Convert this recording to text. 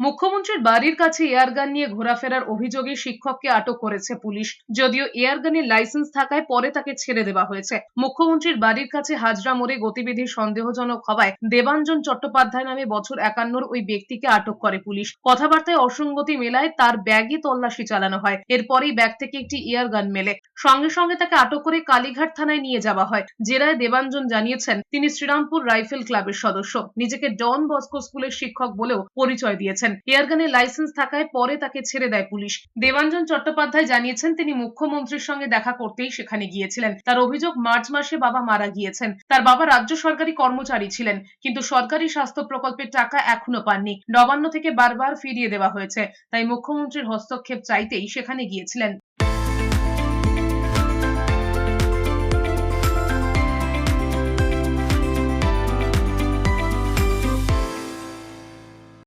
মুখ্যমন্ত্রীর বাড়ির কাছে এয়ারগান নিয়ে ঘোরাফেরার অভিযোগে শিক্ষককে আটক করেছে পুলিশ। যদিও এয়ারগানের লাইসেন্স থাকায় পরে তাকে ছেড়ে দেওয়া হয়েছে। মুখ্যমন্ত্রীর বাড়ির কাছে হাজরা মোড়ে গতিবিধি সন্দেহজনক হওয়ায় দেবাঞ্জন চট্টোপাধ্যায় নামে বছর একান্নর ওই ব্যক্তিকে আটক করে পুলিশ। কথাবার্তায় অসঙ্গতি মেলায় তার ব্যাগে তল্লাশি চালানো হয়। এরপরেই ব্যাগ থেকে একটি এয়ারগান মেলে। সঙ্গে সঙ্গে তাকে আটক করে কালীঘাট থানায় নিয়ে যাওয়া হয়। জেরায় দেবাঞ্জন জানিয়েছেন, তিনি শ্রীরামপুর রাইফেল ক্লাবের সদস্য। নিজেকে ডন বস্কো স্কুলের শিক্ষক বলেও পরিচয় দিয়েছেন। এয়ারগানের লাইসেন্স থাকায় পরে তাকে ছেড়ে দেয় পুলিশ। দেবাঞ্জন চট্টোপাধ্যায় জানিয়েছেন, তিনি মুখ্যমন্ত্রীর সঙ্গে দেখা করতেই সেখানে গিয়েছিলেন। তার অভিযোগ, মার্চ মাসে বাবা মারা গিয়েছেন। তার বাবা রাজ্য সরকারি কর্মচারী ছিলেন, কিন্তু সরকারি স্বাস্থ্য প্রকল্পের টাকা এখনও পাননি। নবান্ন থেকে বারবার ফিরিয়ে দেওয়া হয়েছে, তাই মুখ্যমন্ত্রীর হস্তক্ষেপ চাইতেই সেখানে গিয়েছিলেন।